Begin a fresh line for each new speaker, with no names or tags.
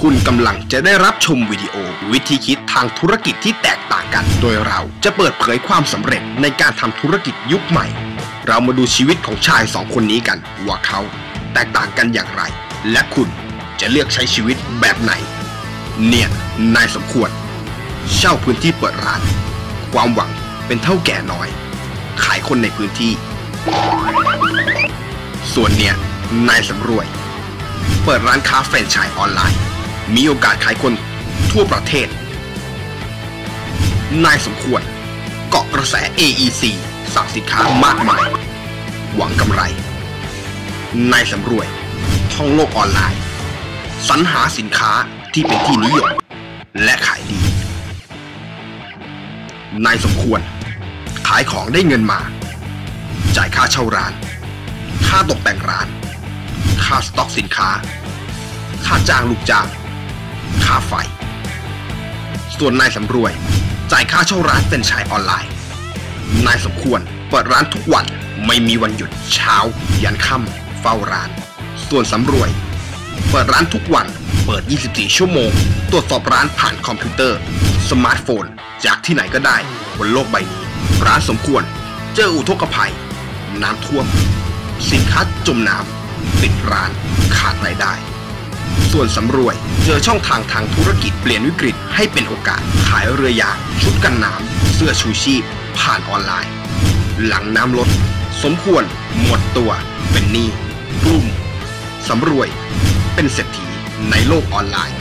คุณกำลังจะได้รับชมวิดีโอ วิธีคิดทางธุรกิจที่แตกต่างกัน โดยเราจะเปิดเผยความสำเร็จในการทำธุรกิจยุคใหม่ เรามาดูชีวิตของชายสองคนนี้กัน ว่าเขาแตกต่างกันอย่างไร และคุณจะเลือกใช้ชีวิตแบบไหน เนี่ย นายสมควร เช่าพื้นที่เปิดร้าน ความหวังเป็นเท่าแก่น้อย ขายคนในพื้นที่ ส่วนเนี่ย นายสำรวย เปิดร้านค้าแฟรนไชส์ออนไลน์ มีโอกาสขายคนทั่วประเทศ นายสมควร เกาะกระแส AEC สั่งสินค้ามากมาย หวังกำไร นายสำรวย ท่องโลกออนไลน์ สรรหาสินค้าที่เป็นที่นิยม และขายดี นายสมควร ขายของได้เงินมา จ่ายค่าเช่าร้าน ค่าตกแต่งร้าน ค่าสต็อกสินค้า ค่าจ้างลูกจ้าง ค่าไฟ ส่วนนายสำรวย จ่ายค่าเช่าร้านเป็นชายออนไลน์ นายสมควรเปิดร้านทุกวันไม่มีวันหยุดเช้า ยันค่ำเฝ้าร้าน ส่วนสำรวย เปิดร้านทุกวันเปิด 24 ชั่วโมง ตรวจสอบร้านผ่านคอมพิวเตอร์ สมาร์ทโฟน จากที่ไหนก็ได้บนโลกใบนี้ ร้านสมควร เจออุทกภัย น้ำท่วม สินค้าจมน้ำปิดร้านขาดรายได้ ส่วนสำรวย เจอช่องทางทางธุรกิจเปลี่ยนวิกฤตให้เป็นโอกาส ขายเรือยาง ชุดกันน้ำเสื้อชูชีพ ผ่านออนไลน์ หลังน้ำลด สมควร หมดตัว เป็นหนี้กลุ่มสำรวย เป็นเศรษฐีในโลกออนไลน์